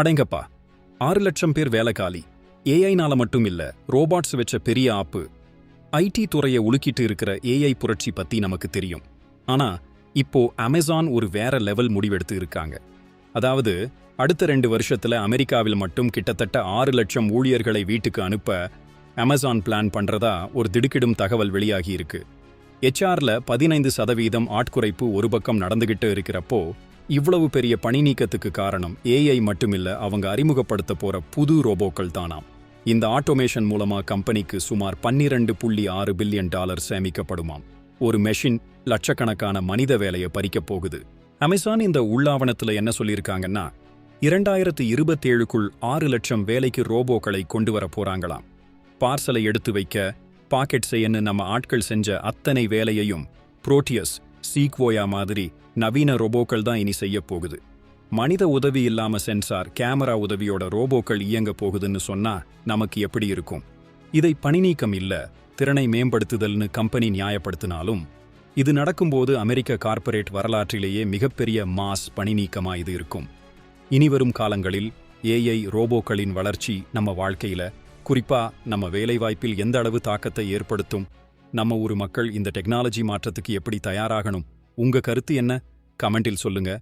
அடங்கப்பா ஆறு லட்சம் பேர் வேலைக்காலி. ஏஐனால மட்டும் இல்ல ரோபாட்ஸ் வச்ச பெரிய ஆப்பு. ஐடி துறையை உலுக்கிட்டு இருக்கிற ஏஐ புரட்சி பத்தி நமக்கு தெரியும். ஆனா இப்போ அமேசான் ஒரு வேற லெவல் முடிவெடுத்து இருக்காங்க. அதாவது அடுத்த ரெண்டு வருஷத்துல அமெரிக்காவில் மட்டும் கிட்டத்தட்ட ஆறு லட்சம் ஊழியர்களை வீட்டுக்கு அனுப்ப அமேசான் பிளான் பண்றதா ஒரு திடுக்கிடும் தகவல் வெளியாகி இருக்கு. ஹெச்ஆர்ல பதினைந்து சதவீதம் ஆட்குறைப்பு ஒரு பக்கம் நடந்துகிட்டு இருக்கிறப்போ இவ்வளவு பெரிய பணி நீக்கத்துக்கு காரணம் ஏஐ மட்டுமில்ல அவங்க அறிமுகப்படுத்த போற புது ரோபோக்கள் தானாம். இந்த ஆட்டோமேஷன் மூலமா கம்பெனிக்கு சுமார் பன்னிரண்டு புள்ளி ஆறு பில்லியன் டாலர் சேமிக்கப்படுமாம். ஒரு மெஷின் லட்சக்கணக்கான மனித வேலையை பறிக்கப் போகுது. அமேசான் இந்த உள்ளாவணத்துல என்ன சொல்லியிருக்காங்கன்னா இரண்டாயிரத்து இருபத்தேழுக்குள் ஆறு லட்சம் வேலைக்கு ரோபோக்களை கொண்டு வர போறாங்களாம். பார்சலை எடுத்து வைக்க பாக்கெட் செய்யன்னு நம்ம ஆட்கள் செஞ்ச அத்தனை வேலையையும் புரோட்டியஸ் சீக்வோயா மாதிரி நவீன ரோபோக்கள் தான் இனி செய்யப் போகுது. மனித உதவி இல்லாம சென்சார் கேமரா உதவியோட ரோபோக்கள் இயங்க போகுதுன்னு சொன்னா நமக்கு எப்படி இருக்கும்? இதை பணிநீக்கம் இல்ல திறனை மேம்படுத்துதல்னு கம்பெனி நியாயப்படுத்தினாலும் இது நடக்கும்போது அமெரிக்க கார்ப்பரேட் வரலாற்றிலேயே மிகப்பெரிய மாஸ் பணிநீக்கமா இது இருக்கும். இனிவரும் காலங்களில் ஏஐ ரோபோக்களின் வளர்ச்சி நம்ம வாழ்க்கையில குறிப்பா நம்ம வேலைவாய்ப்பில் எந்த அளவு தாக்கத்தை ஏற்படுத்தும் நம்ம ஊர் மக்கள் இந்த டெக்னாலஜி மாற்றத்துக்கு எப்படி தயாராகணும்? உங்க கருத்து என்ன? கமெண்டில் சொல்லுங்க.